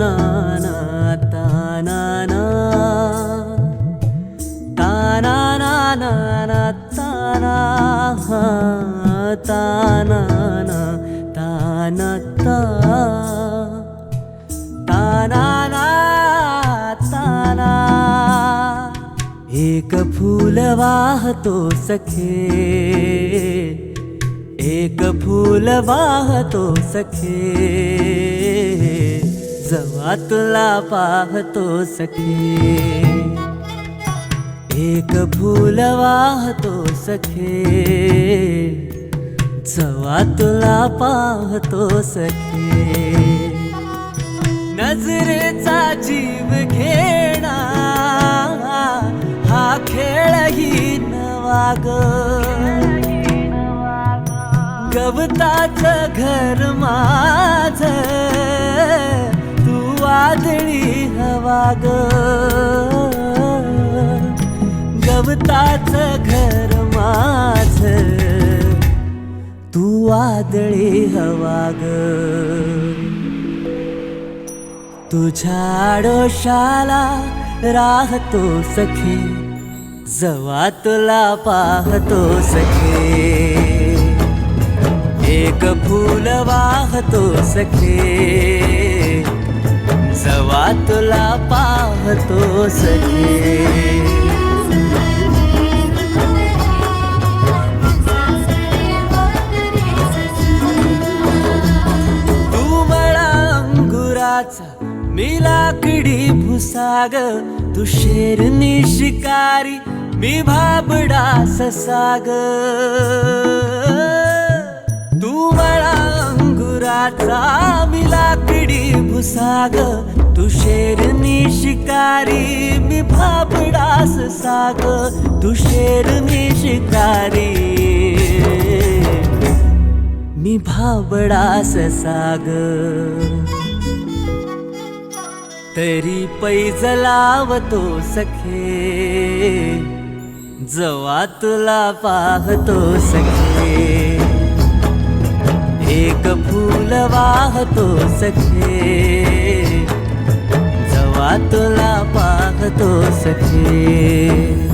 न तना तारा न एक फूल वाहतो सखे जवा तुला पाहतो सखे. एक फूल वाहतो सखे. जवा तुला पाहतो सखे. नजरेचा जीव घेणा हा खेळही नवा ग गवताच घर माझ हवा गवताच घर माझ. तू वादळी हवाग. तुझ्या आडोशाला राहतो सखे. जवा तुला पाहतो सखे. एक फूल वाहतो सखे. तुला पाहतो सखे. तू मला अंगुराचा मी लाकडी भुसाग तू शेरनी शिकारी मी भाबडा ससाग. तू मला अंगुराचा मी लाकडी भुसाग. तू शेरनी शिकारी मी भाबडास साग. तू शेरनी शिकारी मी भाबडास साग. तरी पैज लावतो सखे जवा तुला पाहतो सखे. एक फूल वाहतो सखे. जवा तुला पाहतो सखे.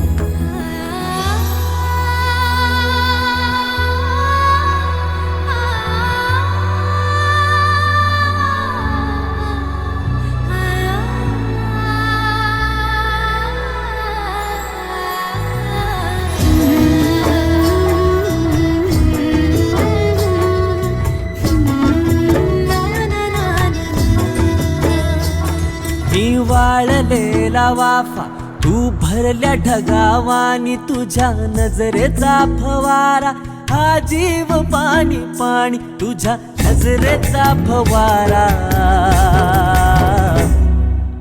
वाळलेला वाफा तू भरल्या ढगावानी तुझ्या नजरेचा फवारा. हा जीव पाणी पाणी तुझ्या नजरेचा फवारा.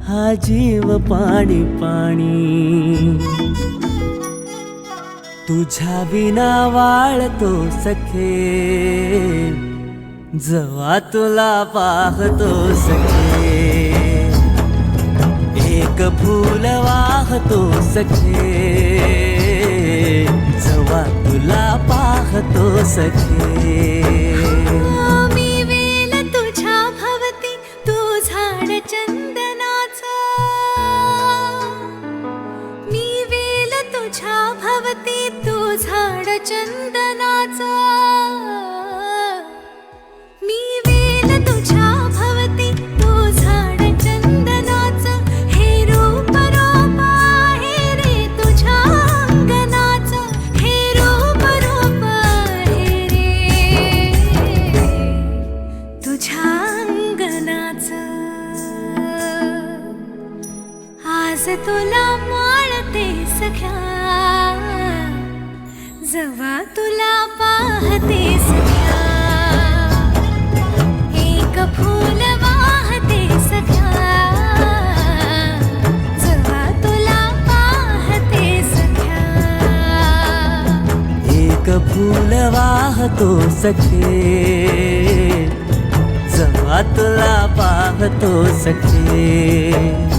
हा जीव पाणी पाणी तुझ्या विना वाळतो सखे. जवा तुला पाहतो सखे. एक फूल वाहतो सखे. जवा तुला पाहतो सखे. मी वेल तुझ्या भवती तू झाड चंदनाचा. मी वेल तुझ्या भवती तू झाड चंदनाचा तुला माळते सख्या। जवा तुला पाहते सख्या। एक फूल वाहते सख्या। जवा तुला पाहते सख्या। एक फूल वाहतो सखे। जवा तुला पाहतो सखे।